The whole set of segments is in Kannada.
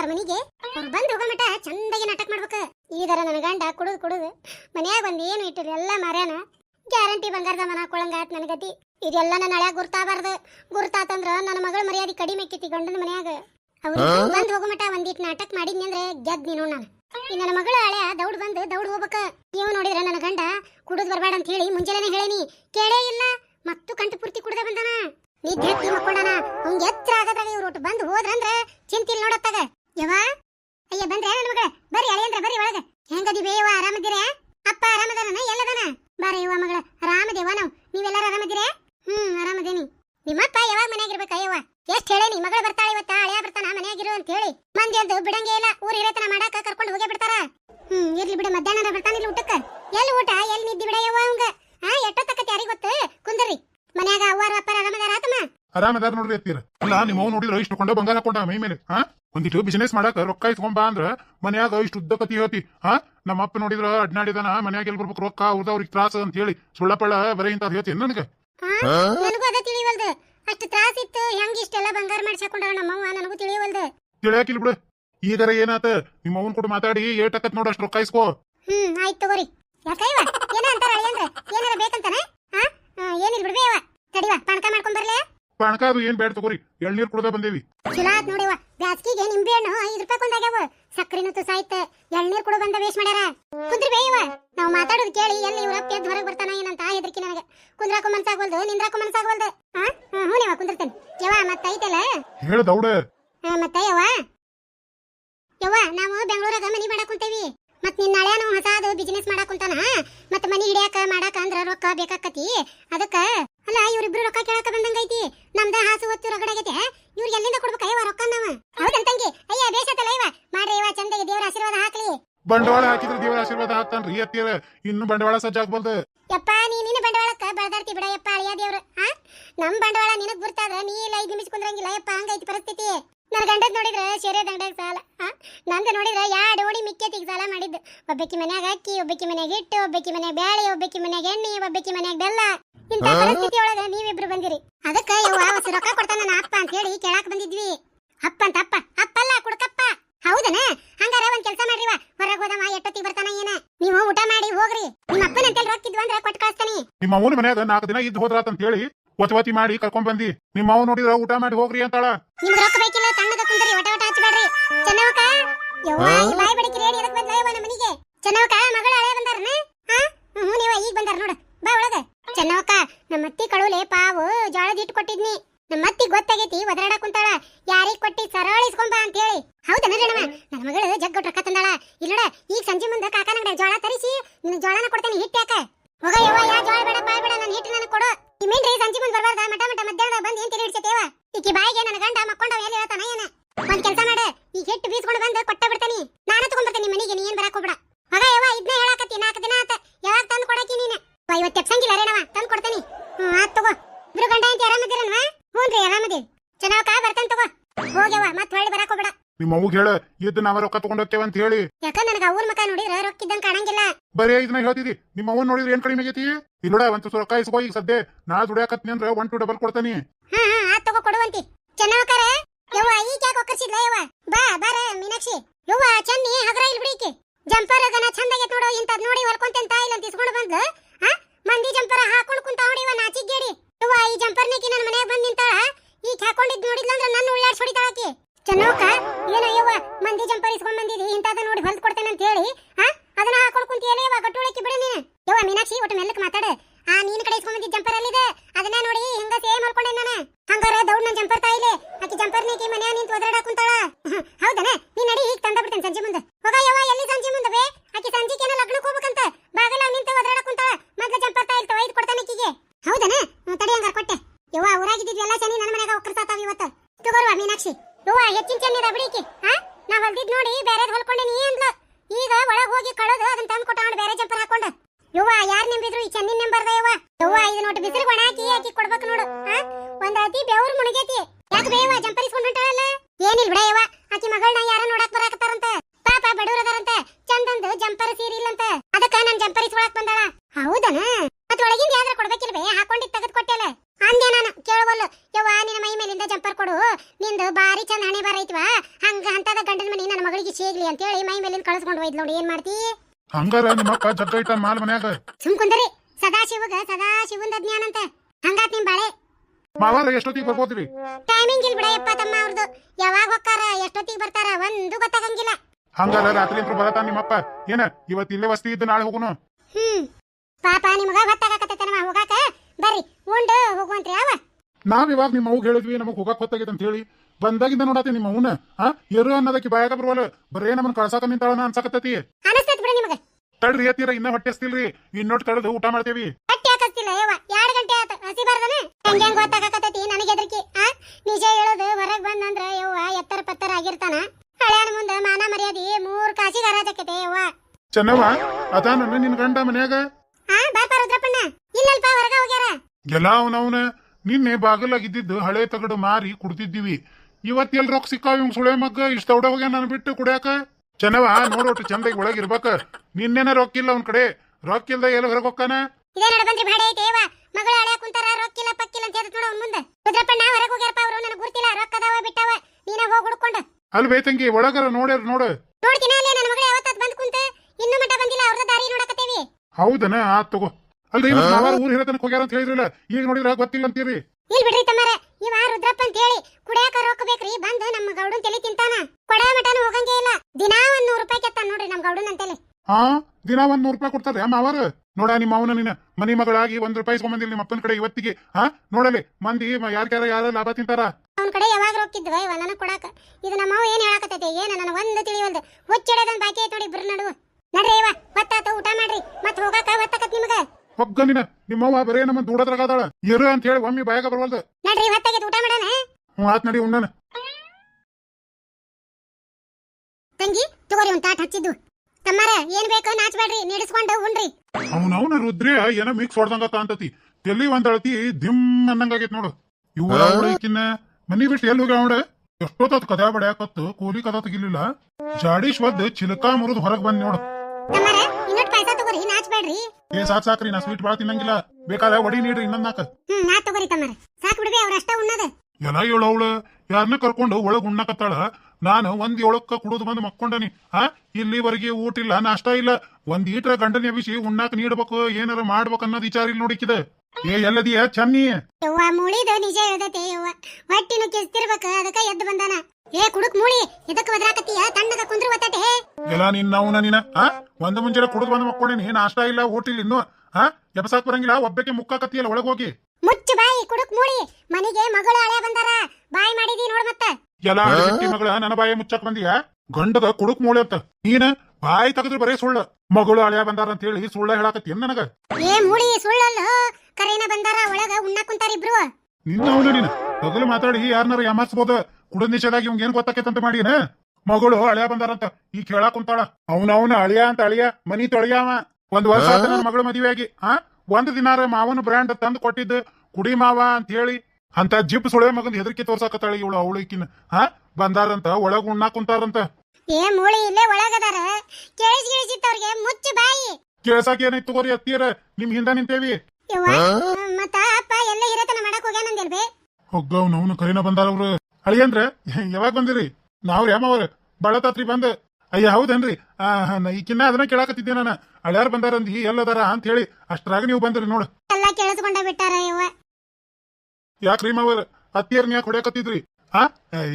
ಬರ್ತಾರ ಮನಿಗೆ? ಅವ್ರು ಬಂದು ಹೋಗೋ ಮಟ ಚಂದಾಗಿ ನಾಟಕ ಮಾಡ್ಬೇಕು. ಈದರ ನನ್ನ ಗಂಡ ಕುಡುದು ಕುಡುದು ಮನ್ಯಾಗ ಒಂದ್ ಏನು ಇಟ್ಟಿಲ್ಲ ಎಲ್ಲ ಮಾರ್ಯಾನ. ಗ್ಯಾರಂಟಿ ಬಂಗಾರದ ಮನ ಕೊಳಂಗಾತ್ ನನ್ನ ಗತಿ. ಇದೆಲ್ಲ ನನ್ನ ಹಳ್ಯಾಗ ಗುರ್ತಾಬಾರ್ದು ಗುರ್ತಾತಂದ್ರ ನನ್ನ ಮಗಳ ಮರ್ಯಾದೆ ಕಡಿಮೆ ಆಕೈತಿ ಗಂಡನ ಮನ್ಯಾಗ. ಅವ್ರು ಬಂದು ಹೋಗೋ ಮಟ ಒಂದಿಟ್ ನಾಟಕ ಮಾಡಿದ್ನಿ ಅಂದ್ರೆ ಗೆದ್ ನೀನು ನಾನು. ಈ ನನ್ನ ಮಗಳ ಹಳೆಯ ದೌಡ್ ಬಂದು ದೌಡ್ ಹೋಗ್ಬೇಕ. ನೀವು ನೋಡಿದ್ರೆ ನನ್ನ ಗಂಡ ಕುಡುದು ಬರ್ಬೇಡ ಅಂತ ಹೇಳಿ ಮುಂಜಾನೆ ಹೇಳೇನಿ. ಕೇಳೇ ಇಲ್ಲ. ಮತ್ತು ಕಂಟು ಪೂರ್ತಿ ಕುಡ್ದ ಬಂದಾನ. ನಿದ್ದೆ ಮಕ್ಕೊಂಡಾನ ಅವ್ನ್ ಎತ್ತರ ಆಗದಾಗ ಇವ್ರು ಒಟ್ಟು ಬಂದು ಹೋದ್ರಂದ್ರೆ ಚಿಂತಿಲ್ ನೋಡತ್ತಾಗ. ಯವ್ವ? ಅಯ್ಯ, ಬಂದ್ರೆ ನನ್ನ ಮಗಳ ಬರ್ರಿ ಅಳಿಯಂದ್ರ ಬರ್ರಿ ಒಳಗ. ಹೆಂಗದಿ ಬೇಯವ್ವ ಆರಾಮದಿರ? ಅಪ್ಪ ಆರಾಮದಾನ ಎಲ್ಲದಾನ? ಬಾರ ಯವ್ವ ಮಗಳ ಆರಾಮದೇವ ನಾವು? ನೀವೆಲ್ಲಾರ ಆರಾಮದಿರ? ಹ್ಮ್, ಆರಾಮದೇನಿ. ನಿಮ್ಮಪ್ಪ ಯಾವಾಗ ಮನ್ಯಾಗ ಇರ್ಬೇಕ ಯವ್ವ? ಎಷ್ಟ್ ಹೇಳೇನಿ, ಮಗಳ ಬರ್ತಾಳೆ ಇವತ್ತ? ಅಳಿಯ ಬರ್ತಾನ ಮನೆಯಾಗಿರು ಅಂತ ಹೇಳಿ. ಮಂದಿ ಅಂತ ಬಿಡಂಗೇ ಇಲ್ಲ, ಊರ್ ಹಿರೇತನ ಮಾಡಾಕ ಕರ್ಕೊಂಡು ಹೋಗೇ ಬಿಡ್ತಾರ. ಹ್ಮ್, ಇರ್ಲಿ ಬಿಡ ಮಧ್ಯಾಹ್ನ ಬರ್ತಾನಿಲ್ಲ ಊಟಕ್ಕ. ಎಲ್ಲಿ ಊಟ? ಎಲ್ಲಿ ನಿದ್ದಿ ಬಿಡ ಯವ್ವ ಅವಂಗ? ಹಾ ಎಷ್ಟೊತ್ತಕ್ಕತಿ ಯಾರಿಗ್ ಗೊತ್ತು? ಕುಂದರ್ರಿ ಮನ್ಯಾಗ ಅವ್ವಾರ ಅಪ್ಪಾರ ಆರಾಮದಾರ ಆತಮ್ಮ? ಆರಾಮದಾರ ನೋಡ್ರಿ ಅತ್ತೀರ. ಅಲ್ಲ ನಿಮ್ಮ ನೋಡಿದ್ರ ಇಷ್ಟು ಕೊಂಡ ಬಂಗಾರ ಕೊಂಡ ಮೈ ಮೇಲೆ ಹಾ ಒಂದಿಟ್ಟು ಬಿಸಿನೆಸ್ ಮಾಡಾಕ ರೊಕ್ಕ ಇಸ್ಕೊಂಬಾ ಅಂದ್ರ ಮನ್ಯಾಗ ಇಷ್ಟು ಉದ್ದ ಕತಿ ಹೇಳ್ತಿ. ಹಾ? ನಮ್ಮ ಅಪ್ಪ ನೋಡಿದ್ರ ಅಡ್ನಾಡಿದಾನ ಮನ್ಯಾಗ ಎಲ್ ಬರ್ಬೇಕು ರೊಕ್ಕ ಅವ್ರದವ್ರಿಗೆ ತ್ರಾಸ ಅಂತ ಹೇಳಿ ಸುಳ್ಳಪಳ್ಳ ಬರೀ ಇಂತ ಹೇಳ್ತಿ ನನಗೆ? ನನಗೂ ಅದ ತಿಳಿವಲ್ದು. ಅಷ್ಟು ತ್ರಾಸ ಇತ್ತು ಹೆಂಗ್ ಇಷ್ಟೆಲ್ಲ ಬಂಗಾರ ಮಾಡಿಸಾಕೊಂಡಾಳ ನಮ್ಮವ್ವ ನನಗೂ ತಿಳಿಯವಲ್ದು ತಿಳಿಯಾಕಿಲ್ ಬಿಡು. ಈಗರ ಏನಾತ? ನಿಮ್ಮ ಅವನ್ ಕೂಡ ಮಾತಾಡಿ ಏಟಕತ್ ನೋಡ ಅಷ್ಟು ರೊಕ್ಕ ಇಸ್ಕೋ. ಹ್ಮ್ ಆಯ್ತು ತಗೋರಿ. ಯಾಕೈವ ಏನ ಅಂತಾರ ಅಳಿಯಂದ್ರ? ಏನಾರ ಬೇಕಂತಾನ? ಹಾ, ಏನಿಲ್ಲ ಬಿಡ್ಬೇವ ತಡಿವಾ ಪಾನಕ ಮಾಡ್ಕೊಂಡ್ ಬರ್ಲೆ. ಪಾಣಕ ಅದು ಏನ್ ಬೇಡ ತಗೋರಿ ಎಳ್ನೀರ್ ಕುಡ್ದ ಬಂದೇವಿ. ಚಲೋ ಆತ್ ನೋಡಿವ ಬ್ಯಾಸ್ಕಿಗೆ ನಿಂಬೆ ಹಣ್ಣು ಐದು ರೂಪಾಯಿ ಕೊಂದಾಗ್ಯಾವ ಸಕ್ರಿನೂ ತುಸಾಯ್ತ ಎಳ್ನೀರ್ ಕುಡ ಬಂದ ವೇಸ್ಟ್ ಮಾಡ್ಯಾರ. ಕುಂದ್ರಿ ಬೇಯವ ನಾವು ಮಾತಾಡೋದು ಕೇಳಿ ಎಲ್ಲಿ ಇವ್ರಪ್ಪ ಎದ್ದು ಹೊರಗೆ ಬರ್ತಾನ ಏನಂತ ಹೆದರ್ಕಿ ನನಗೆ. ಕುಂದ್ರಾಕು ಮನ್ಸಾಗವಲ್ದು ನಿಂದ್ರಾಕು ಮನ್ಸಾಗವಲ್ದು. ಹಾ ಹ್ಞೂ ನೀವ ಕುಂದಿರ್ತೇನೆ. ಯವ್ವ ಮತ್ತ ಐತಲ್ಲ? ಹೇಳ ದೌಡ. ಹಾ, ಮತ್ತೆ ಯವ್ವ ಯವ್ವ ನಾವು ಬೆಂಗಳೂರಾಗ ಮನಿ ಮಾಡಕ್ ಕುಂತೇವಿ. ಮತ್ ನಿನ್ನ ಹಳೆಯನು ಹೊಸಾದು ಬಿಸಿನೆಸ್ ಮಾಡಕ್ ಕುಂತಾನ. ಮತ್ ಮನಿ ಹಿಡಿಯಾಕ ಮಾಡಾಕ ಅಂದ್ರ ರೊಕ್ಕ ಬೇಕಾಕತಿ. ಅದಕ್ಕ ಅಲ್ಲ ಇವ್ರಿಬ್ರು ರೊಕ್ಕ ಕೇಳಾಕ ಬಂದಂಗೈತಿ ನಮ್ದ ಹಾಸು ಹೊತ್ತು ರಗಡಾಗೈತೆ ಇವ್ರಿಗೆ ಎಲ್ಲಿಂದ ಕೊಡ್ಬೇಕ ಅಯ್ಯವ ರೊಕ್ಕ ನಾವ ಹೌದನ್ ತಂಗಿ ಅಯ್ಯ ಬೇಸತ್ತಲ್ಲ ಇವ ಮಾಡ್ರಿ ಇವ ಚಂದಗೆ ದೇವ್ರ ಆಶೀರ್ವಾದ ಹಾಕ್ಲಿ ಬಂಡವಾಳ ಹಾಕಿದ್ರೆ ದೇವರ ಆಶೀರ್ವಾದ ಹಾಕ್ತಾನ್ರಿ ಅತ್ತಿಯರ ಇನ್ನು ಬಂಡವಾಳ ಸಜ್ಜಾಗ್ಬಲ್ದು. ಯಪ್ಪ ನೀ ನಿನ್ನ ಬಂಡವಾಳಕ್ಕ ಬೆಳ್ದಾಡ್ತಿ ಬಿಡ ಯಪ್ಪ ಅಳಿಯ ದೇವ್ರ. ನಮ್ ಬಂಡವಾಳ ನಿನಗ್ ಗುರ್ತಾದ್ರೆ ನೀ ಇಲ್ಲ ಐದ್ ನಿಮಿಷ ಕುಂದ್ರಂಗಿಲ್ಲ ಯಪ್ಪ ಹಂಗೈತಿ ಪರಿಸ್ಥಿತಿ. ನನ್ನ ಗಂಡದ್ ನೋಡಿದ್ರ ಶೇರೆ ದಂಡಗ್ ಸಾಲ ನಂದ ನೋಡಿದ್ರ ಯಾಡ್ ಓಡಿ ಮಿಕ್ಕೆತಿಗೆ ಸಾಲ ಮಾಡಿದ್ದು. ಒಬ್ಬಕ್ಕಿ ಮನ್ಯಾಗ ಅಕ್ಕಿ ಒಬ್ಬಕ್ಕಿ ಮನ್ಯಾಗ ಹಿಟ್ಟು ಒಬ್ಬಕ್ಕಿ ಮನ್ಯಾಗ ಬ್ಯಾಳಿ ಒಬ್ಬಕ್ಕಿ ಮನ್ಯಾಗ ಎಣ್ಣೆ ಒಬ್ಬಕ್ಕಿ ಮನ್ಯಾಗ ಬೆಲ್ಲ. ಇಂಥ ಪರಿಸ್ಥಿತಿ ಒಳಗ ನೀವಿಬ್ರು ಬಂದಿರಿ. ಅದಕ್ಕ ಹೊಸ ರೊಕ್ಕ ಕೊಡ್ತಾನ ಅಪ್ಪ ಅಂತ ಹೇಳಿ ಕೇಳಾಕ ಬಂದಿದ್ವಿ. ಅಪ್ಪ ಅಂತ ಅಪ್ಪ ಅಪ್ಪಲ್ಲ ಕುಡ್ಕಪ್ಪ. ಹೌದನ? ಹಂಗಾರ ಒಂದ್ ಕೆಲ್ಸ ಮಾಡ್ರಿವ. ಹೊರಗ್ ಹೋದಮ್ಮ ಎಷ್ಟೊತ್ತಿಗೆ ಬರ್ತಾನ ಏನ? ನೀವು ಊಟ ಮಾಡಿ ಹೋಗ್ರಿ. ನಿಮ್ಮ ಅಪ್ಪನ ಅಂತೇಳಿ ರೊಕ್ಕಿದ್ವು ಅಂದ್ರೆ ಕೊಟ್ಟು ಕಳಿಸ್ತಾನೆ. ನಿಮ್ಮ ಅವನ ಮನ್ಯಾಗ ನಾಲ್ಕು ದಿನ ಇದ್ದು ಹೋದ್ರಾತ ಅಂತ ಹೇಳಿ ಒತ್ವತಿ ಮಾಡಿ ಕರ್ಕೊಂಡ್ ಬಂದಿ. ನಿಮ್ಮ ಅವ್ ನೋಡಿದ್ರ ಊಟ ಮಾಡಿ ಹೋಗ್ರಿ ಅಂತಾಳ. ನಿಮ್ಗೆ ರೊಕ್ಕ ಬೇಕಿಲ್ಲ ತಣ್ಣದ ಕುಂದ್ರಿ ಒಟ ಒಟ ಹಚ್ಚಬೇಡ್ರಿ ಚೆನ್ನವಕ? ಯವ್ವ ಈ ಬಾಯಿ ಬಡಿಕೆ ರೇಡಿ ಎದಕ್ ಬಂದ್ಲ ಯವ್ವ ನಮ್ಮ ಮನಿಗೆ ಚೆನ್ನವಕ ಮಗಳ ಹಳೆ ಬಂದಾರನ? ಹಾ? ಹ್ಞೂ ನೀವ ಈಗ ಬಂದಾರ ನೋಡ. ಬಾ ಒಳಗ. ಚೆನ್ನವಕ ನಮ್ಮ ಅತ್ತಿ ಕಳುಲೆ ಪಾವು ಜೋಳದ ಹಿಟ್ಟು ಕೊಟ್ಟಿದ್ನಿ. ನಮ್ಮ ಅತ್ತಿ ಗೊತ್ತಾಗೈತಿ, ಒದರಾಡಕ್ ಕುಂತಾಳ. ಯಾರಿಗ್ ಕೊಟ್ಟಿ ಸರಳಿಸ್ಕೊಂಬ ಅಂತ ಹೇಳಿ ಹೌದನ ರೇಣವ ನನ್ನ ಮಗಳು ಜಗ್ಗಟ್ ರೊಕ್ಕ ತಂದಾಳ. ಇಲ್ಲಡ ಈಗ ಸಂಜೆ ಮುಂದೆ ಕಾಕನ ನಂಗಡೆ ಜೋಳ ತರಿಸಿ ನಿನ್ನ ಜೋಳನ ಕೊಡ್ತೇನೆ ಹಿಟ್ಟ್ಯಾಕ ಹೋಗ ಯವ್ವ, ಯಾ ಜೋಳ ಬೇಡ ಬಾಯ್ ಬೇಡ ನನ್ನ ಹಿಟ್ಟು ನನಗೆ ಕೊಡು. ನಿಮ್ಮೇನ್ರಿ ಸಂಜೆ ಮುಂದೆ ಬರಬಾರ್ದ ಮಟ ಮಟ ಮಧ್ಯಾಹ್ನ ಬಂದು ಏನ್ ತಿಳಿ ಹಿಡ್ಸತೇವ ಈಕಿ ಬಾಯಿಗೆ ನನ್ನ ಗಂಡ ಮಕ್ಕೊಂಡ ಎಲ್ಲಿ ಹೇಳ್ತಾನ ಏನ. ಒಂದ್ ಕೆಲಸ ಮಾಡ ಈ ಹಿಟ್ಟು ಬೀಸ್ಕೊಂಡು ಬಂದು ಕೊಟ್ಟ ಬಿಡ್ತಾನಿ. ನಾನು ತಗೊಂಡ್ಬರ್ತೀನಿ ಮನೆಗೆ ನೀ ಏನ್ ಬರಾಕ್ ಹೋಗ್ಬೇಡ. ಹೋಗ ಯವ್ವ ಇದನ್ನ ಹೇಳಾಕತ್ತಿ, ನಾಲ್ಕು ದಿನ ಆತ. ಯಾವಾಗ ತಂದು ಕೊಡಕಿ ನೀನು? ಇವತ್ತು ಎಪ್ಸಂಗಿಲ್ಲ ರೇಣವ ತಂದು ಕೊಡ್ತೀನಿ. ಹ್ಮ್, ಆತ್ ತಗೋ ಇಬ್ರು ಗಂಡ ಅಂತ ಆರಾಮದಿರನ್ವ ಹ್ಞೂನ್ರಿ ಆರಾಮದಿ ಚೆನ್ನಾಗ ಬರ್ತಾನೆ ತಗೋ ಹೋಗ್ಯವ ಮತ್ತೆ ಹೊಳ್ಳಿ ಬರಾಕ್ ಹೋಗ್ಬೇಡ ನಿಮ್ಮ ಅವ್ಗ ಹೇಳ ಇದ್ ನಾವ ರೊಕ್ಕ ತಗೊಂಡೋಗ್ತೇವೆ ಅಂತ ಹೇಳಿ. ಯಾಕ ನನಗ ಅವ್ರ ಮಕ ನೋಡಿದ್ರ ರೊಕ್ಕಿದ್ದಂಗ ಕಾಣಂಗಿಲ್ಲ. ಬರೀ ಇದನ್ನ ಹೇಳ್ತಿದಿ. ನಿಮ್ಮ ಅವ್ವ ನೋಡಿದ್ರೆ ಏನ್ ಕಡಿಮೆ ಆಗೈತಿ? ಇಲ್ಲೋಡ ಒಂದ್ ತುಸು ರೊಕ್ಕ ಇಸ್ಕೋ ಈಗ ಸದ್ಯ ನಾ ದುಡಿಯಾಕತ್ನಿ ಅಂದ್ರ ಒನ್ ಟು ಡಬಲ್ ಕೊಡ್ತಾನಿ. ಹಾ ಹಾ ಆತ್ ತಗೋ ಕೊಡುವಂತಿ ಚೆನ್ನವಕಾರ ಯವ್ವ ಈಗ ಯಾಕೆ ಒಕ್ಕರ್ಸಿದ್ಲ ಯವ್ವ? ಬಾ ಬಾರ ಮೀನಾಕ್ಷಿ. ಯವ್ವ ಚನ್ನಿ ಹಗರ ಇಲ್ ಬಿಡಿಕೆ ಜಂಪರ್ ಗನ ನೋಡು ಇಂತದ್ ನೋಡಿ ಹೊಲ್ಕೊಂತೇನ್ ತಾಯಿಲ್ಲ ಅಂತ ಇಸ್ಕೊಂಡು ಬಂದ್ಲು ಹಾ ಮಂದಿ ಜಂಪರ್ ಹಾಕೊಂಡ್ ಕುಂತ ನೋಡಿ ಇವ ನಾಚಿಗೇಡಿ ಯವ್ವ ಈ ಜಂಪರ್ನೇಕಿ ನನ್ನ ಮನ್ಯಾಗ ಬಂದ್ ನಿಂತಾಳ ಈಗ ಹಾಕೊಂಡಿದ್ ನೋಡಿದ್ಲಂದ್ರ ನನ್ನ ಉಳ್ಳಾಡ್ಸ್ ಹೊಡಿತಾಳಕಿ ಚೆನ್ನೋಕ ಏನೋ ಯವ್ವ ಮಂದಿ ಜಂಪರ್ ಇಸ್ಕೊಂಡ್ ಬಂದಿದಿ ಇಂತದ ನೋಡಿ ಹೊಲ್ದ್ ಕೊಡ್ತೇನೆ ಅಂತ ಹೇಳಿ ಹಾ ಅದನ್ನ ಹಾಕೊಂಡ್ ಕುಂತಿಯಲ್ಲ ಯವ್ವ ಗಟ್ಟುಳಕ್ಕಿ ಬಿಡು ನೀನು ಯವ್ವ ಮೀನಾಕ್ಷಿ ಒಟ್ಟು ಮೆಲ್ಲಕ್ ಮಾತಾಡ ಆ ನೀನ್ ಕಡೆ ಇಸ್ಕೊಂಡ್ ಬಂದಿದ್ ಜಂಪರ್ ಅಲ್ಲಿದೆ ಅದನ್ನ ನೋಡಿ ಹಿಂಗ ಸೇಮ್ ಹೊಲ್ಕೊಂಡೆ ನಾನು ಹಂಗಾರ ದೌಡ್ ನನ್ ಜಂಪರ್ ತಾಯಿಲೆ ನೀಕಿ ಮನ್ಯಾಗ ನಿಂತು ಒದರಾಡಕ್ ಕುಂತಾಳ? ಹೌದನ? ನೀ ನಡಿ, ಈಗ ತಂದ ಬಿಡ್ತೇನೆ ಸಂಜೆ ಮುಂದೆ. ಹೋಗ ಯವ್ವ, ಎಲ್ಲಿ ಸಂಜೆ ಮುಂದೆ ಬೇ? ಆಕಿ ಸಂಜೆಗೇನ ಲಗ್ನಕ್ಕೆ ಹೋಗ್ಬೇಕಂತ. ಬಾಗಲ ನಿಂತು ಒದರಾಡಕ್ ಕುಂತಾಳ. ಮಗ ಜಂಪರ್ ತಾಯಿ ಇಲ್ತ ಒಯ್ದು ಕೊಡ್ತಾನೆ ಆಕಿಗೆ. ಹೌದನ? ತಡಿ ಹಂಗಾರ ಕೊಟ್ಟೆ. ಯವ್ವ ಊರಾಗಿದ್ದಿದ್ವಿ ಎಲ್ಲ ಶನಿ ನನ್ನ ಮನ್ಯಾಗ ಒಕ್ಕರ್ಸಾತಾವ ಇವತ್ತು. ತಗೋರ್ವ ಮೀನಾಕ್ಷಿ. ಯವ್ವ, ಹೆಚ್ಚಿನ ಚೆನ್ನಿದ ಬಿಡಿಕಿ ಹಾ? ನಾ ಹೊಲ್ದಿದ್ ನೋಡಿ ಬೇರೆ ಹೊಲ್ಕೊಂಡೆ ನೀ ಅಂದ್ಲ. ಈಗ ಒಳಗ್ ಹೋಗಿ ಕಳೋದು ಅದನ್ನ ತಂದು ಕೊಟ್ಟ ನೋಡಿ ಬೇರೆ ಜಂಪರ್ ಹಾಕೊಂಡ. ಯವ್ವ, ಯಾರ್ ನಿಂಬಿದ್ರು ಈ ಚೆನ್ನಿನ ನಂಬರ್ದ ಯವ್ವ? ಯವ್ವ, ಇದು ನೋಡಿ ಬಿಸಿಲು ಒಣ ಹಾಕಿ ಹಾಕಿ ಕೊಡ್ಬೇಕು ನೋಡು ಹಾ ಒಂದ್ ಅತಿ ಬೆವ್ರು ಮುಣಗೈತಿ ಯಾಕೆ ಬೇವ ಜಂಪರ್ ಇಸ್ಕೊಂಡ್ ಹೊಂಟಾಳಲ್ಲ ಏನಿಲ್ಲ ಬಿಡ ಯವ್ವ? ಆಕಿ ಮಗಳನ್ನ ಯಾರ ನೋಡಕ್ ಬರಾಕತ್ತಾರಂತ. ಪಾಪ ಬಡವ್ರ ಅದಾರಂತ. ಚಂದಂದು ಜಂಪರ್ ಸೀರೆ ಇಲ್ಲಂತ ಅದಕ್ಕ ನನ್ ಜಂಪರ್ ಇಸ್ಕೊಳಕ್ ಬಂದಾಳ. ಹೌದನ? ಮತ್ ಒಳಗಿಂದ ಯಾವ್ದಾರ ಕೊಡ್ಬೇಕಿಲ್ವೇ? ಹಾಕೊಂಡಿದ್ ತೆಗೆದ್ ಕೊಟ್ಟೆಲ್ಲ. ಅಂದೆ ನಾನು ಕೇಳವಲ್ಲ. ಯವ್ವ ನಿನ್ನ ಮೈ ಮೇಲಿಂದ ಜಂಪರ್ ಕೊಡು. ನಿಂದು ಬಾರಿ ಚಂದ ಹಣೆ ಬಾರ ಐತ್ವಾ? ಹಂಗ ಅಂತದ ಗಂಡನ ಮನೆ ಸೇಗ್ಲಿ ಅಂತ ಹೇಳಿ ಮೈ ಮೇಲಿಂದ ಕಳಿಸ್ಕೊಂಡು ಹೋಯ್ತು ನೋಡಿ ಏನ್ ಮಾಡ್ತಿ? ಹಂಗಾರ ನಿಮ್ಮಪ್ಪ ಜಗ್ಗ ಇಟ್ಟ ಮಾಲ್ ಮನ್ಯಾಗ? ಸುಮ್ ಕುಂದರಿ ಸದಾ ಶಿವಗ ಸದಾ ಶಿವಂದ ಜ್ಞಾನ ಅಂತ ಹಂಗಾತ್ ನಿಮ್ ಬಾಳೆ. ಮಾವಾರ ಎಷ್ಟೊತ್ತಿಗೆ ಬರ್ಬೋದ್ರಿ? ಟೈಮಿಂಗ್ ಇಲ್ಲ ಬಿಡಯಪ್ಪ ತಮ್ಮ ಅವ್ರದ್ದು ಯಾವಾಗ ಹೋಗ್ತಾರ ಎಷ್ಟೊತ್ತಿಗೆ ಬರ್ತಾರ ಒಂದು ಗೊತ್ತಾಗಂಗಿಲ್ಲ. ಹಂಗಾರ ರಾತ್ರಿ ಅಂತ ಬರತಾನ ನಿಮ್ಮಪ್ಪ. ಏನ ಇವತ್ತು ಇಲ್ಲೇ ವಸ್ತಿ ಇದ್ದು ನಾಳೆ ಹೋಗುನು? ಹ್ಮ್. ಪಾಪ ನಿಮಗ ಗೊತ್ತಾಗಕತ್ತೈತೆ ನಮ್ಮ ಹೋಗಾಕ ಬರ್ರಿ. ಉಂಡು ಹೋಗುವಂತ್ರಿ ಅವ ನಾವ್ ಇವಾಗ ನಿಮ್ಮ ಅವ್ಗೆ ಹೇಳಿದ್ವಿ ನಮಗ್ ಹೋಗಾಕ ಹೊತ್ತಾಗೈತೆ ಅಂತ ಹೇಳಿ. ಬಂದಾಗಿಂದ ನೋಡಾತಿ ನಿಮ್ಮ ಅವನ ಹಾ ಎರು ಅನ್ನೋದಕ್ಕೆ ಬಾಯಾಗ ಬರುವಲ್ಲ. ಬರೇ ನಮ್ಮನ್ನ ಕಳ್ಸಾಕ ನಿಂತಾಳ ಅನ್ಸಕತ್ತತಿ. ಅನಸ್ತೈತಿ ಬಿಡ ನಿಮಗ. ತಡ್ರಿ ಎತ್ತೀರ ಇನ್ನ ಹೊಟ್ಟೆಸ್ತಿಲ್ರಿ ಇನ್ನೊಟ್ಟು ತಡದು ಊಟ ಮಾಡ್ತೇವಿ ಹೊಟ್ಟೆ ಹಾಕಸ್ತಿಲ್ಲ ಯವ್ವ ಎರಡ್ ಗಂಟೆ ಆತ ಹಸಿ ಹೆಂಗ್ ಗೊತ್ತಾಗಕತ್ತೈತಿ? ನನಗೆ ಹೆದರ್ಕಿ. ಆ? ನಿಜ ಹೇಳೋದು ಹೊರಗೆ ಬಂದಂದ್ರ ಯವ್ವ ಎತ್ತರ ಪತ್ತರ ಆಗಿರ್ತಾನ. ಹಳ್ಯಾನ ಮುಂದೆ ಮಾನ ಮರ್ಯಾದಿ ಮೂರ್ ಕಾಸಿಗೆ ಹರಾಜಕ್ಕೈತೆ ಯವ್ವ. ಚೆನ್ನವ್ವ ಅದಾನ ನಿನ್ ಗಂಡ ಮನ್ಯಾಗ. ಆ ಬಾಪ ರುದ್ರಪ್ಪಣ್ಣ. ಇಲ್ಲಲ್ಪ ಹೊರಗ ಹೋಗ್ಯಾರ. ಎಲ್ಲ ಅವನವನ. ನಿನ್ನೆ ಬಾಗಲಾಗಿದ್ದಿದ್ದು ಹಳೆ ತಗಡು ಮಾರಿ ಕುಡ್ತಿದ್ದೀವಿ ಇವತ್ ಎಲ್ ರೊಕ್ಕ ಸಿಕ್ಕಾವ ಇವ್ ಸುಳೆ ಮಗ್ಗ? ಇಷ್ಟ ಉಡ ಹೋಗ್ಯ ನಾನು ಬಿಟ್ಟು ಕುಡಿಯಾಕ? ಚೆನ್ನವ ನೋಡೋಟು ಚಂದಾಗಿ ಒಳಗಿರ್ಬೇಕ ನಿನ್ನೆನ ರೊಕ್ಕಿಲ್ಲ ಅವ್ನ ಕಡೆ. ರೊಕ್ಕಿಲ್ದ ಎಲ್ಲಿ ಹೊರಗ್ ಹೊಕ್ಕಾನ ಇದೇ ನಡ ಬಂದ್ರಿ ಭಾಡೆ ಐತೆ ಯವ್ವ ಮಗಳು ಹಳೆ ಕುಂತಾರ ರೊಕ್ಕಿಲ್ಲ ಪಕ್ಕಿಲ್ಲ ಅಂತ ಹೇಳ್ತ ನೋಡ ಅವ್ನ ಮುಂದೆ. ರುದ್ರಪ್ಪಣ್ಣ ಹೊರಗೆ ಹೋಗ್ಯಾರಪ್ಪ ಅವರು ನನಗೆ ಗುರ್ತಿಲ್ಲ ರೊಕ್ಕದಾವ ಬಿಟ್ಟಾವ. ನೀನ ಹೋಗಿ ಹುಡ್ಕೊಂಡು. ಅಲ್ಲಿ ಬೇತಂಗಿ ಒಳಗರ ನೋಡ್ಯಾರ ನೋಡು. ನೋಡ್ತೀನಿ ಅಲ್ಲೇ ನನ್ನ ಮಗಳು ಯಾವತ್ತ ಬಂದ್ ಕುಂತ ಇನ್ನು ಮಟ ಬಂದಿಲ್ಲ ಅವ್ರದ ದಾರಿ ನೋಡಕತ್ತೇವಿ. ಹೌದನ? ಆ ತಗೋ. ಅಲ್ರಿ ನಾವಾರ ಊರ್ ಹಿರತನಕ್ ಹೋಗ್ಯಾರ ಅಂತ ಹೇಳಿದ್ರಲ್ಲ ಈಗ ನೋಡಿದ್ರ ಗೊತ್ತಿಲ್ಲ ಅಂತೀರಿ? ಇಲ್ ಬಿಡ್ರಿ ತಮ್ಮರ ಇವ ರುದ್ರಪ್ಪ ಅಂತ ಹೇಳಿ ಕುಡಿಯಾಕ ರೊಕ್ಕ ಬೇಕ್ರಿ ಬಂದು ನಮ್ಮ ಗೌಡನ್ ತಲೆ ತಿಂತಾನ. ಕೊಡ ಮಟನ ಹೋಗಂಗೇ ಇಲ್ಲ. ದಿನಾ ಒಂದ್ ನೂರು ರೂಪಾಯಿ ಕೆತ್ತಾನ ನೋಡ್ರಿ ನಮ್ ಗೌಡನ್ ಅಂತೇಳಿ. ಹಾ? ದಿನ ಒಂದ್ ನೂರ್ ರೂಪಾಯಿ ಕೊಡ್ತಾರೆ ಮಾವಾರ ನೋಡ ನಿಮ್ಮ ಅವನ ನಿನ್ನ ಮನಿ ಮಗಳಾಗಿ ಒಂದ್ ರೂಪಾಯಿ ಇಸ್ಕೊಂಬಂದಿಲ್ಲ ನಿಮ್ಮ ಅಪ್ಪನ ಕಡೆ ಇವತ್ತಿಗೆ ಹಾ? ನೋಡಲಿ ಮಂದಿ ಯಾರ್ಯಾರ ಯಾರ ಲಾಭ ತಿಂತಾರ? ಅವ್ನ ಕಡೆ ಯಾವಾಗ ರೊಕ್ಕಿದ್ವ ಇವ ನನಗ್ ಕೊಡಾಕ? ಇದು ನಮ್ಮ ಅವ ಏನ್ ಹೇಳಕತ್ತೈತೆ ಏನ ನನ್ನ ಒಂದು ತಿಳಿವಲ್ದು ಹುಚ್ಚಿಡೋದನ್ ಬಾಕಿ ಐತ್ ನೋಡಿ ಇಬ್ರು ನಡುವ. ನಡ್ರಿ ಇವ ಹೊತ್ತಾತ ಊಟ ಮಾಡ್ರಿ ಮತ್ ಹೋಗಾಕ ಹೊತ್ತಾಕತ್ ನಿಮಗ. ಹೊಗ್ಗ ನಿನ್ನ ನಿಮ್ಮವ್ವ ಬರೇ ನಮ್ಮ ದೂಡದ್ರಾಗದಾಳ ಇರು ಅಂತ ಹೇಳಿ ಒಮ್ಮೆ ಬಾಯಾಗ ಬರವಲ್ದ ನಡ್ರಿ ಹೊತ್ತಾಗೈತ್ ಊಟ ಮಾಡೋಣ. ಹ್ಞೂ ಆತ್ ನಡಿ ಉಣ್ಣನ ತಂಗಿ ತಗೋರಿ ಒಂದ್ ತಾಟ್ ಹಚ್ಚಿದ್ದು. ತಮ್ಮರ ಏನ್ ಬೇಕೋ ನಾಚ್ಬೇಡ್ರಿ ನೀಡಿಸ್ಕೊಂಡು ಉಣ್ರಿ. ಅವನವನ ರುದ್ರೆ ಏನೋ ಮಿಕ್ಸ್ ಹೊಡ್ದಂಗ ಅಂತತಿ. ತೆಲ್ಲಿ ಒಂದ್ ಅಳತಿ ದಿಮ್ ಅನ್ನಂಗಾಗೈತ್ ನೋಡು. ಇವ್ರ ಅವಳಕಿನ್ನ ಮನಿ ಬಿಟ್ಟು ಎಲ್ಲಿ ಹೋಗ್ಯಾವ ಅವಳ ಎಷ್ಟೊತ್ತ ಕದ ಬಡ್ಯಾಕತ್ತು ಕೂಲಿ ಕದ ತೆಗಿಲಿಲ್ಲ. ಜಾಡಿಶ್ವದ್ ಚಿಲಕ ಮುರಿದ್ ಹೊರಗ್ ಬಂದ್ ನೋಡು. ತಮ್ಮರ ಇನ್ನೊಟ್ ಪಾಯ್ಸ ತಗೋರಿ ನಾಚ್ಬೇಡ್ರಿ. ಏ ಸಾಕ್ ಸಾಕ್ರಿ ನಾ ಸ್ವೀಟ್ ಬಾಳ ತಿನ್ನಂಗಿಲ್ಲ. ಬೇಕಾದ್ರೆ ಒಡಿ ನೀಡ್ರಿ ಇನ್ನೊಂದ್ ನಾಕ ಹ್ಮ್ ನಾ ತಗೋರಿ ತಮ್ಮರ. ಸಾಕ್ ಬಿಡ್ರಿ ಅವ್ರ ಅಷ್ಟ ಉಣ್ಣದ. ಎಲ್ಲ ಹೇಳೋವಳು ಯಾರನ್ನ ಕರ್ಕೊಂಡು ಒಳಗೆ ಉಣ್ಣಕತ್ತಾಳ ನಾನು ಒಂದ್ ಏಳಕ್ಕ ಕುಡಿದು ಬಂದು ಮಕ್ಕೊಂಡನಿ. ಆ? ಇಲ್ಲಿವರೆಗೆ ಊಟ ಇಲ್ಲ ನಾಷ್ಟ ಇಲ್ಲ. ಒಂದ್ ಈಟ್ರ ಗಂಡನ ಎಬ್ಬಿಸಿ ಉಣ್ಣಾಕ ನೀಡ್ಬೇಕು ಏನಾರ ಮಾಡ್ಬೇಕು ಅನ್ನೋದು ವಿಚಾರ ಇಲ್ಲಿ ನೋಡಿಕಿದೆ ಏ ಎಲ್ಲದಿಯ? ಚನ್ನಿ ಯವ್ವ ಮುಳಿದ ನಿಜ ಹೇಳ್ದತೆ ಯವ್ವ. ಹೊಟ್ಟಿನ ಕಿಸ್ತಿರ್ಬೇಕ ಅದಕ್ಕ ಎದ್ದು ಬಂದಾನ. ಏ ಕುಡುಕ್ ಮುಳಿ ಇದಕ್ಕ ತಣ್ಣಗ ಕುಂದ್ರ ಒತ್ತಟೆ. ಎಲ್ಲ ನಿನ್ನ ಅವನ ನೀನ? ಆ? ಒಂದ್ ಮುಂಜಾನೆ ಕುಡಿದು ಬಂದು ಮಕ್ಕೊಂಡೇನಿ ನಾಷ್ಟ ಇಲ್ಲ ಊಟ ಇಲ್ಲ ಇನ್ನು. ಆ? ಎಬ್ಸಾಕ್ ಬರಂಗಿಲ್ಲ ಒಬ್ಬಕ್ಕೆ ಮುಕ್ಕಾಕತ್ತಿಯಲ್ಲ ಒಳಗೋಗಿ ಹೋಗಿ. ಮುಚ್ಚು ಬಾಯಿ ಕುಡುಕ್ ಮೂಳಿ ಮನೆಗೆ ಮಗಳು ಹಳೆ ಬಂದಾರ. ಬಾಯಿ ಮಾಡಿದಿ ನೋಡ್ ಮತ್ತ. ಎಲ್ಲ ಹೆಂಡತಿ ಮಗಳ ನನ್ನ ಬಾಯಿ ಮುಚ್ಚಕ್ ಬಂದಿಯ? ಗಂಡದ ಕುಡುಕ್ ಮೂಳೆ ಅಂತ. ನೀನ ಬಾಯಿ ತೆಗೆದ್ರು ಬರೇ ಸುಳ್ಳ. ಮಗಳು ಅಳ್ಯಾ ಬಂದಾರ ಅಂತ ಹೇಳಿ ಸುಳ್ಳ ಹೇಳಾಕತ್ತಿ ನನಗ? ಏ ಮೂಳಿ ಸುಳ್ಳಲ್ಲ. ಕರೇನ ಬಂದಾರ ಒಳಗ ಉಣ್ಣ ಕುಂತಾರ ಇಬ್ರು. ನಿನ್ನ ಅವನು ನೀನು. ಮಗಳು ಮಾತಾಡಿ ಯಾರನ್ನಾರ ಯಮಾಸ್ಬೋದ ಕುಡ ನಿಷೇಧಾಗಿ ಇವಂಗ ಏನ್ ಗೊತ್ತಾಕೈತಂತ ಮಾಡಿನ ಮಗಳು ಅಳಿಯ ಬಂದಾರಂತ ಈ ಕೇಳಾಕ್ ಕುಂತಾಳ. ಅವನವನ ಅಳಿಯ ಅಂತ ಅಳಿಯ ಮನಿ ತೊಳಿಯಾವ. ಒಂದ್ ವರ್ಷ ಆತ ನನ್ನ ಮಗಳು ಮದುವೆ ಆಗಿ ಆ ಒಂದ್ ದಿನಾರ ಮಾವನ ಬ್ರ್ಯಾಂಡ್ ತಂದು ಕೊಟ್ಟಿದ್ದು. ಕುಡಿ ಮಾವ ಅಂತ ಹೇಳಿ ಅಂತ ಜಿಪ್ ಸುಳೆ ಮಗನ್ ಹೆದರಿಕೆ ತೋರ್ಸಾಕತ್ತಾಳೆ ಇವಳು ಅವಳಿಕಿನ ಹಾ? ಬಂದಾರಂತ ಒಳಗ ಉಣ್ಣಾ ಕುಂತಾರಂತ. ಏ ಮೂಳಿ ಇಲ್ಲೇ ಒಳಗದಾರ. ಕೇಳಿಸ್ ಗಿಳಿಸಿತ್ತವ್ರಿಗೆ ಮುಚ್ಚು ಬಾಯಿ. ಕೇಳ್ಸಾಕ ಏನೈತ್ ತಗೋರಿ ಅತ್ತೀರ ನಿಮ್ ಹಿಂದ ನಿಂತೇವಿ. ಮತ್ತ ಅಪ್ಪ ಎಲ್ಲ ಹಿರೇತನ ಮಾಡಕ್ ಹೋಗ್ಯಾನಂದಿಲ್ಬೇ ಹೊಗ್ಗವ್ ನೋವ್ನು ಕರಿನ ಬಂದಾರ ಅವ್ರು. ಅಳಿಯಂದ್ರ ಯಾವಾಗ ಬಂದಿರಿ? ನಾವ್ರಿ ಅಮ್ಮವ್ರ ಬಳತಾತ್ರಿ ಬಂದ. ಅಯ್ಯ ಹೌದೇನ್ರಿ? ಆ, ಈಕಿನ್ನ ಅದನ್ನ ಕೇಳಾಕತ್ತಿದ್ದೆ ನಾನು. ಅಳ್ಯಾರ ಬಂದಾರಂದಿ ಎಲ್ಲದಾರ ಅಂತ ಹೇಳಿ ಅಷ್ಟ್ರಾಗ ನೀವು ಬಂದ್ರಿ ನೋಡು. ಎಲ್ಲ ಕೇಳಿಸ್ಕೊಂಡ ಬಿಟ್ಟಾರ ಯವ್ವ ಯಾಕ್ರಿ ಮಾವರ್? ಅತ್ತಿಯರ್ನ ಯಾಕೆ ಹೊಡ್ಯಾಕತ್ತಿದ್ರಿ? ಹಾ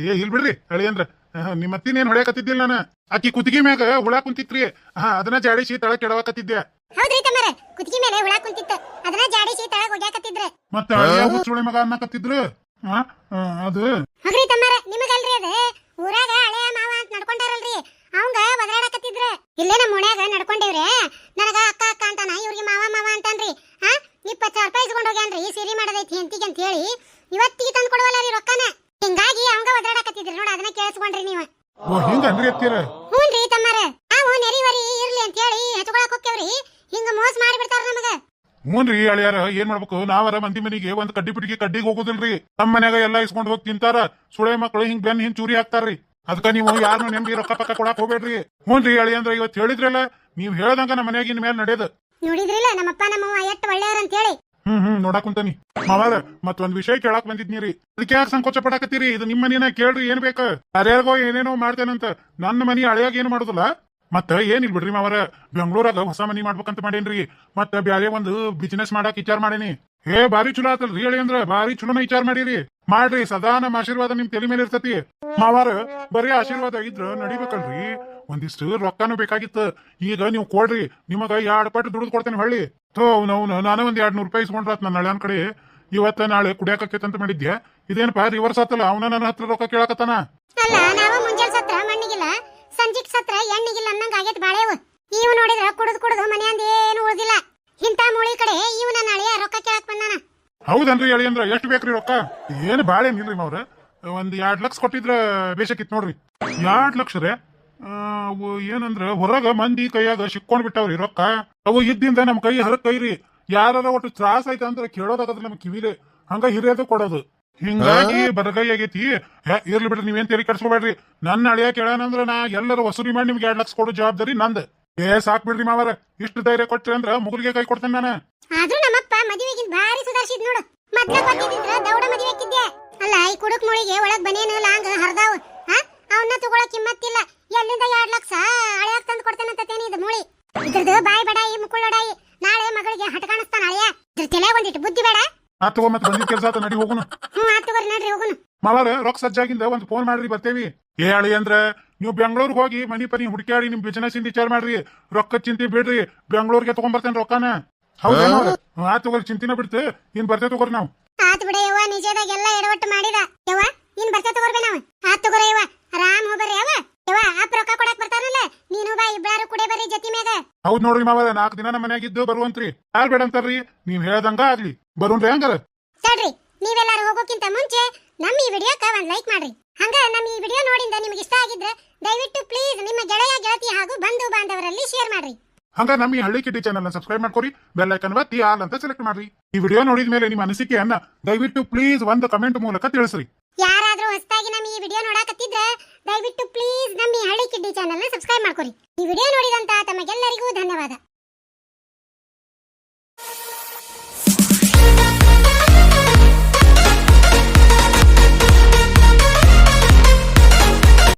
ಏ ಇಲ್ ಬಿಡ್ರಿ ಅಳಿಯನ್ರ ನಿಮ್ಮ ನಿಮ್ಮ ಅತ್ತಿನೇನ್ ಹೊಡ್ಯಾಕತ್ತಿದ್ದಿಲ್ಲ ನಾನು. ಆಕಿ ಕುತ್ತಿಗೆ ಮ್ಯಾಗ ಹುಳ ಕುಂತಿತ್ರಿ. ಹಾ ಅದನ್ನ ಜಾಡಿಸಿ ತಳ ಕೆಡವಾಕತ್ತಿದ್ದೆ. ಹೌದ್ರಿ ತಮ್ಮರ ಕುತ್ತಿಗೆ ಮೇಲೆ ಹುಳ ಕುಂತಿತ್ತ. ಅದನ್ನ ಜಾಡಿಸಿ ತಳ ಮತ್ತ ಅಳಿಯ ಹುಚ್ಚುಳೆ ಮಗ ಅನ್ನಕತ್ತಿದ್ರು? ಹಾ ಆ, ಅದು. ಹಗ್ರಿ ತಮ್ಮರ ನಿಮಗಲ್ರಿ ಅದು? ಊರಾಗ ಹಳೆಯ ಮಾವ ಅಂತ ನಡ್ಕೊಂಡಾರಲ್ರಿ. ಅವಂಗ ಬದಲಾಡಕತ್ತಿದ್ರ. ಇಲ್ಲೇ ನಮ್ಮ ಮನ್ಯಾಗ ನಡ್ಕೊಂಡೇವ್ರೆ. ನನಗ ಅಕ್ಕ ಅಕ್ಕ ಅಂತಾನ ಇವ್ರಿಗೆ ಮಾವ ಮಾವ ಅಂತಾನ್ರಿ. ಹಾ ಇಪ್ಪತ್ತು ಸಾವಿರ ರೂಪಾಯಿ ಇಸ್ಕೊಂಡು ಹೋಗ್ಯಾನ್ರಿ. ಸೀರೆ ಮಾಡದೈತಿ ಹೆಂತಿಗೆ ಅಂತ ಹೇಳಿ ಇವತ್ತಿಗೆ ತಂದು ಕೊಡುವಲ್ಲ ರೀ ರೊಕ್ಕನ. ಹಿಂಗಾಗಿ ಅವಂಗ ಒದರಾಡಕತ್ತಿದ್ರಿ ನೋಡ ಅದನ್ನ ಕೇಳಿಸ್ಕೊಂಡ್ರಿ ನೀವ. ಓ ಹಿಂಗ ಅನ್ರಿ ಅತ್ತೀರ ಹ್ಞೂನ್ರಿ ತಮ್ಮಾರ. ನಾವು ನೆರಿವರಿ ಇರ್ಲಿ ಅಂತ ಹೇಳಿ ಹಚ್ಕೊಳಕ್ ಹೋಗ್ತೇವ್ರಿ ಹಿಂಗ ಮೋಸ ಮಾಡಿಬಿಡ್ತಾರ ನಮಗ. ಹ್ಞೂನ್ರಿ ಅಳಿಯಾರ ಏನ್ ಮಾಡ್ಬೇಕು? ನಾವರ ಮಂದಿ ಮನಿಗೆ ಒಂದ್ ಕಡ್ಡಿ ಪಿಟಿಗೆ ಕಡ್ಡಿಗೆ ಹೋಗುದಿಲ್ರಿ. ನಮ್ಮ ಮನ್ಯಾಗ ಎಲ್ಲಾ ಇಸ್ಕೊಂಡ್ ಹೋಗಿ ತಿಂತಾರ. ಸುಳೆ ಮಕ್ಕಳು ಹಿಂಗ್ ಬೆನ್ ಹಿಂಗ್ ಚೂರಿ ಹಾಕ್ತಾರ್ರಿ. ಅದಕ್ಕ ನೀವು ಯಾರು ನೆಮ್ಮದಿ ರೊಕ್ಕ ಪಕ್ಕ ಕೊಡಕ್ ಹೋಗ್ಬೇಡ್ರಿ. ಹ್ಞೂನ್ರಿ ಅಂದ್ರೆ ಇವತ್ತು ಹೇಳಿದ್ರಲ್ಲ ನೀವ್ ಹೇಳ್ದಂಗ ನಮ್ಮ ಮನೆಯಾಗಿನ ಮೇಲೆ ನಡೆಯದು ನೋಡಿದ್ರಿಲ್ಲ ನಮ್ಮಪ್ಪ ನಮ್ಮವ್ವ ಎಷ್ಟು ಒಳ್ಳೆಯವ್ರ ಅಂತ ಹೇಳಿ ಹ್ಮ್ ಹ್ಮ್ ನೋಡಾಕ್ ಕುಂತಾನಿ. ಮಾವಾರ ಮತ್ ಒಂದ್ ವಿಷಯ ಕೇಳಾಕ್ ಬಂದಿದ್ನಿ ರೀ ಅದಕ್ಕೆ ಯಾಕೆ ಸಂಕೋಚ ಪಡಕತ್ತೀರಿ? ಇದು ನಿಮ್ಮ ಮನಿನ ಕೇಳ್ರಿ ಏನ್ ಬೇಕ? ಯಾರ್ಯಾರಿಗೋ ಏನೇನೋ ಮಾಡ್ತೇನಂತ. ನನ್ನ ಮನಿ ಹಳೆಯಾಗ ಏನು ಮಾಡುದಿಲ್ಲ. ಮತ್ತ ಏನಿಲ್ ಬಿಡ್ರಿ ಮಾವರ? ಬೆಂಗಳೂರಾಗ ಹೊಸ ಮನಿ ಮಾಡ್ಬೇಕಂತ ಮಾಡೇನ್ರಿ. ಮತ್ತ ಬ್ಯಾರೆ ಒಂದು ಬಿಸಿನೆಸ್ ಮಾಡಾಕ್ ವಿಚಾರ ಮಾಡೇನಿ. ಹೇ ಬಾರಿ ಚಲೋ ಆತಲ್ರಿ ಹೇಳಿ ಅಂದ್ರ ಬಾರಿ ಚಲೋನ ವಿಚಾರ ಮಾಡಿರಿ. ಮಾಡ್ರಿ, ಸದಾ ನಮ್ಮ ಆಶೀರ್ವಾದ ನಿಮ್ ತಲೆ ಮೇಲೆ ಇರ್ತತಿ. ಮಾವಾರ, ಬರೀ ಆಶೀರ್ವಾದ ಇದ್ರ ನಡಿಬೇಕಲ್ರಿ. ಒಂದಿಷ್ಟು ರೊಕ್ಕನೂ ಬೇಕಾಗಿತ್ತು. ಈಗ ನೀವು ಕೊಡ್ರಿ, ನಿಮಗ ಎರಡು ಪಟ್ಟು ದುಡ್ದು ಕೊಡ್ತೇನೆ ಹೊಳ್ಳಿ ಥೋ ನಾವು ನಾನು ಒಂದ್ ಎರಡ್ ನೂರು ರೂಪಾಯಿ ಇಸ್ಕೊಂಡ್ರ ನನ್ನ ಹಳ್ಯಾನ್ ಕಡೆ. ಇವತ್ತ ನಾಳೆ ಕುಡಿಯಾಕತ್ತಂತ ಮಾಡಿದ್ದೆ ಇದೇನಪ್ಪ ರಿವರ್ಸ್ ಆತಲ್ಲ, ಅವನ ನನ್ನ ಹತ್ರ ರೊಕ್ಕ ಕೇಳಕತ್ತಾನ? ಅಲ್ಲ, ನಾವು ಸತ್ರ ಮಣ್ಣಿಗಿಲ್ಲ, ಸಂಜಿಕ್ ಸತ್ರ ಎಣ್ಣಿಗಿಲ್ಲ ಅನ್ನಂಗ ಬಾಳೆವು. ಇವ್ ನೋಡಿದ್ರ ಕುಡಿದು ಕುಡಿದು ಮನೆಯಂದ ಏನು ಉಳಿದಿಲ್ಲ. ಇಂತ ಮೂಳಿ ಕಡೆ ಇವ್ ನನ್ನ ಅಳಿಯ ರೊಕ್ಕ ಕೇಳಕ್ ಬಂದಾನ ಹೌದನ್ರಿ ಹೇಳಿ ಅಂದ್ರ ಎಷ್ಟು ಬೇಕ್ರಿ ರೊಕ್ಕ? ಏನು ಬಾಳೆ ನಿಲ್ರಿ ಅವ್ರ ಒಂದ್ ಎರಡ್ ಲಕ್ಷ ಕೊಟ್ಟಿದ್ರ ಬೇಸಕ್ಕಿತ್ ನೋಡ್ರಿ. ಎರಡ್ ಲಕ್ಷ ರೀ ಆ, ಅವು ಏನಂದ್ರ ಹೊರಗ ಮಂದಿ ಕೈಯಾಗ ಸಿಕ್ಕೊಂಡ್ ಬಿಟ್ಟಾವ್ರಿ ರೊಕ್ಕ. ಅವು ಇದ್ದಿಂದ ನಮ್ ಕೈ ಹರಕ್ ಕೈರಿ. ಯಾರ ಒಟ್ಟು ತ್ರಾಸ ಐತ ಅಂದ್ರ ಕೇಳೋದಾಗದ್ರ ನಮ್ ಕಿವಿಲೆ. ಹಂಗ ಹಿರಿಯದ ಕೊಡೋದು. ಹಿಂಗಾಗಿ ಬರಗೈ ಆಗೈತಿ. ಇರ್ಲಿ ಬಿಡ್ರಿ ನೀವೇನ್ ತೆರಿಗೆ ಕಟ್ಸ್ಕೊಬೇಡ್ರಿ ನನ್ನ ಅಳಿಯ ಕೇಳಾನಂದ್ರ ನಾ ಎಲ್ಲರೂ ವಸೂಲಿ ಮಾಡಿ ನಿಮ್ಗೆ ಎರಡ್ ಲಕ್ಷ ಕೊಡೋ ಜವಾಬ್ದಾರಿ ನಂದ್. ಏ ಸಾಕ್ ಬಿಡ್ರಿ ಮಾವರ. ಇಷ್ಟು ಧೈರ್ಯ ಕೊಟ್ರಿ ಅಂದ್ರ ಮುಗುಲ್ಗೆ ಕೈ ಕೊಡ್ತೇನೆ ನಾನು. ಆದ್ರೂ ನಮ್ಮಪ್ಪ ಮದುವೆಗಿಂತ ಭಾರಿ ಸುಧಾರಿಸಿದ್ ನೋಡು. ಮದ್ಲ ಗೊತ್ತಿದ್ರ ದೌಡ ಮದುವೆ ಹಾಕಿದ್ದೆ. ಅಲ್ಲ ಈ ಕುಡುಕ್ ಮುಳಿಗೆ ಒಳಗ್ ಬನೇನ ಲಾಂಗ್ ಹರ್ದಾವ್. ಹಾ? ಅವನ್ನ ತಗೊಳಕ್ ಕಿಮ್ಮತ್ತಿಲ್ಲ. ಎಲ್ಲಿಂದ ಎರಡ್ ಲಕ್ಷ? ಹಳೆಯಾಗ್ ತಂದು ಕೊಡ್ತೇನಂತೇನಿ ಇದು ಮುಳಿ. ಇದ್ರದ್ದು ಬಾಯಿ ಬಡಾಯಿ ಮುಕ್ಕುಳ್ಳೊಡಾಯಿ ನಾಳೆ ಮಗಳಿಗೆ ಹಠ ಕಾಣಿಸ್ತಾನ ಅಳಿಯ ಇದ್ರ ತಲೆ ಒಂದಿಟ್ಟು ಬುದ್ಧಿ ಬೇಡ. ಆತ್ ತಗೋ ಮತ್ತೆ ಬಂದಿದ್ ಕೆಲಸ ಆತ ನಡಿ ಹೋಗುನು. ಹ್ಮ್ ಆತ್ ತಗೋರಿ ನಡ್ರಿ ಹೋಗುನು. ಮಾವಾರ ರೊಕ್ಕ ಸಜ್ಜಾಗಿಂದ ಒಂದು ಫೋನ್ ಮಾಡ್ರಿ ಬರ್ತೇವಿ. ಹೇಳಿ ಅಂದ್ರ ನೀವು ಬೆಂಗಳೂರಿಗೆ ಹೋಗಿ ಮನಿ ಪನಿ ಹುಡುಕಾಡಿ ನಿಮ್ ಬಿಸಿನೆಸ್ ಇಂದ ವಿಚಾರ ಮಾಡ್ರಿ. ರೊಕ್ಕ ಚಿಂತೆ ಬಿಡ್ರಿ ಬೆಂಗಳೂರಿಗೆ ತಗೊಂಡ್ಬರ್ತೇನೆ ರೊಕ್ಕನ. ಹೌದೇನೋ ಆ ತಗೋರಿ ಚಿಂತಿನ ಬಿಡ್ತು. ಇನ್ ಬರ್ತೇ ತಗೋರಿ ನಾವು. ಆತ್ ಬಿಡ ಯವ್ವ ನಿಜದಾಗ ಎಲ್ಲ ಎಡವಟ್ಟು ಮಾಡಿದ. ಯವ್ವ ಇನ್ ಬರ್ತೇ ತಗೋರ್ಬೇ ನಾವು. ಆತ್ ತಗೋರ ಯವ್ವ ಆರಾಮ್ ಹೋಗ್ಬರ್ರಿ ಯವ್ವ. ಯವ್ವ ಆಪ್ ರೊಕ್ಕ ಕೊಡಕ್ ಬರ್ತಾರಲ್ಲ? ನೀನು ಬಾ ಇಬ್ಬರು ಕುಡೆ ಬರ್ರಿ ಜತಿ ಮ್ಯಾಗ. ಹೌದ್ ನೋಡ್ರಿ ಮಾವ ನಾಲ್ಕು ದಿನ ನಮ್ಮ ಮನ್ಯಾಗಿದ್ದು ಬರುವಂತ್ರಿ. ಯಾರ್ ಬೇಡ ಅಂತಾರ್ರಿ ನೀವ್ ಹೇಳ್ದಂಗ ಆಗ್ಲಿ. ಬರುನ್ರಿ ಹಂಗಾರ. ತಡ್ರಿ ನೀವೆಲ್ಲಾರು ಹೋಗೋಕ್ಕಿಂತ ಮುಂಚೆ ನಮ್ಮ ಈ ವಿಡಿಯೋಕ್ಕೆ ಒಂದು ಲೈಕ್ ಮಾಡ್ರಿ. ಹಂಗ ನಮ್ಮ ಈ ವಿಡಿಯೋ ನೋಡಿಂದ ನಿಮಗೆ ಇಷ್ಟ ಆಗಿದ್ರೆ ದಯವಿಟ್ಟು ಪ್ಲೀಸ್ ನಿಮ್ಮ ಗೆಳೆಯ ಗೆಳತಿ ಹಾಗೂ ಬಂಧು ಬಾಂಧವರಲ್ಲಿ ಶೇರ್ ಮಾಡ್ರಿ. ಹಂಗ ನಮ್ಮ ಈ ಹಳ್ಳಿ ಕಿಟ್ಟಿ ಚಾನಲ್ ಸಬ್ಸ್ಕ್ರೈಬ್ ಮಾಡ್ಕೊರಿ ಬೆಲ್ ಐಕನ್ ಒತ್ತಿ ಆಲ್ ಅಂತ ಸೆಲೆಕ್ಟ್ ಮಾಡ್ರಿ. ಈ ವಿಡಿಯೋ ನೋಡಿದ ಮೇಲೆ ನಿಮ್ಮ ಅನಿಸಿಕೆಯನ್ನ ದಯವಿಟ್ಟು ಪ್ಲೀಸ್ ಒಂದು ಕಮೆಂಟ್ ಮೂಲಕ ತಿಳಿಸ್ರಿ. ಯಾರಾದ್ರೂ ಹೊಸದಾಗಿ ನಮ್ಮ ಈ ವಿಡಿಯೋ ನೋಡಕತ್ತಿದ್ರೆ ದಯವಿಟ್ಟು ಪ್ಲೀಸ್ ನಮ್ಮ ಈ ಹಳ್ಳಿ ಕಿಡ್ಡಿ ಚಾನಲ್ ಸಬ್ಸ್ಕ್ರೈಬ್ ಮಾಡ್ಕೊರಿ. ಈ ವಿಡಿಯೋ ನೋಡಿದಂತ ತಮಗೆಲ್ಲರಿಗೂ ಧನ್ಯವಾದ.